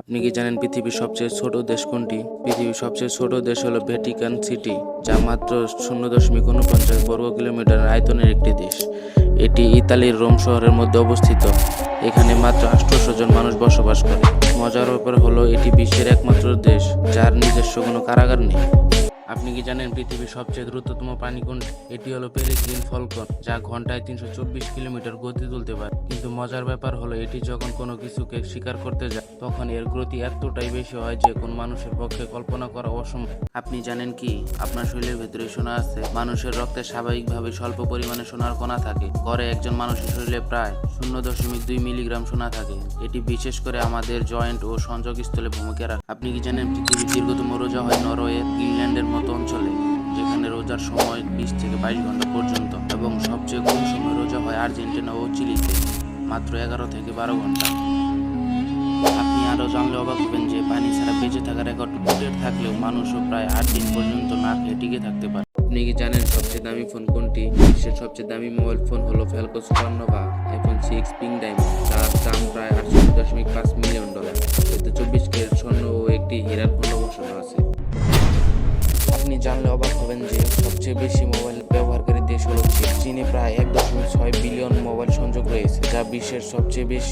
আপনি কি জানেন পৃথিবীর সবচেয়ে ছোট দেশ কোনটি? পৃথিবীর সবচেয়ে ছোট দেশ হলো ভ্যাটিকান সিটি যা মাত্র শূন্য দশমিক উনপঞ্চাশ বর্গ কিলোমিটার আয়তনের একটি দেশ। এটি ইতালির রোম শহরের মধ্যে অবস্থিত। এখানে মাত্র আঠারোশো জন মানুষ বসবাস করে। মজার ব্যাপার হলো, এটি বিশ্বের একমাত্র দেশ, যার নিজস্ব কোনো কারাগার নেই। আপনি কি জানেন পৃথিবীর সবচেয়ে দ্রুততম কোনটি? এটি হলো পেরিগ্রিন ফলকন, যা ঘন্টায় তিনশো চব্বিশ কিলোমিটার গতি তুলতে পারে। কিন্তু মজার ব্যাপার হলো, এটি যখন কোনো কিছুকে শিকার করতে যায়, তখন এর গতি এতটাই বেশি হয় যে কোন মানুষের পক্ষে কল্পনা করা অসম্ভব। আপনি জানেন কি? আপনার শরীরের ভেতরে সোনা আছে। মানুষের রক্তে স্বাভাবিকভাবে স্বল্প পরিমাণে সোনার কণা থাকে। গড়ে একজন মানুষের শরীরে প্রায় শূন্য দশমিক দুই মিলিগ্রাম সোনা থাকে। এটি বিশেষ করে আমাদের জয়েন্ট ও সংযোগস্থলে ভূমিকা রাখে। আপনি কি জানেন পৃথিবীর দীর্ঘতম রোজা হয় নরওয়ে গ্রিনল্যান্ডের মতো অঞ্চলে, যেখানে রোজার সময় বিশ থেকে বাইশ ঘণ্টা পর্যন্ত এবং সবচেয়ে কম সময় রোজা হয় আর্জেন্টিনা ও চিলিতে, মাত্র এগারো থেকে বারো ঘণ্টা। আপনি আরও জানলে অবাক হবেন যে পানি ছাড়া বেঁচে থাকার রেকর্ড উটের থাকলেও মানুষও প্রায় আট দিন পর্যন্ত না খেয়ে টিকে থাকতে পারে। আপনি কি জানেন সবচেয়ে দামি ফোন কোনটি? বিশ্বের সবচেয়ে দামি মোবাইল ফোন হলো Falcon Supernova iPhone six pink diamond যার দাম প্রায় আটষট্টি দশমিক পাঁচ মিলিয়ন ডলার। এতে চব্বিশ ক্যারেট স্বর্ণ ও একটি হীরার খণ্ড বসানো আছে। আপনি জানলে অবাক হবেন যে সবচেয়ে বেশি মোবাইল ব্যবহারকারী দেশ হল চীন চীনে প্রায় এক দশমিক ছয় বিলিয়ন মোবাইল সংযোগ রয়েছে, যা বিশ্বের সবচেয়ে বেশি।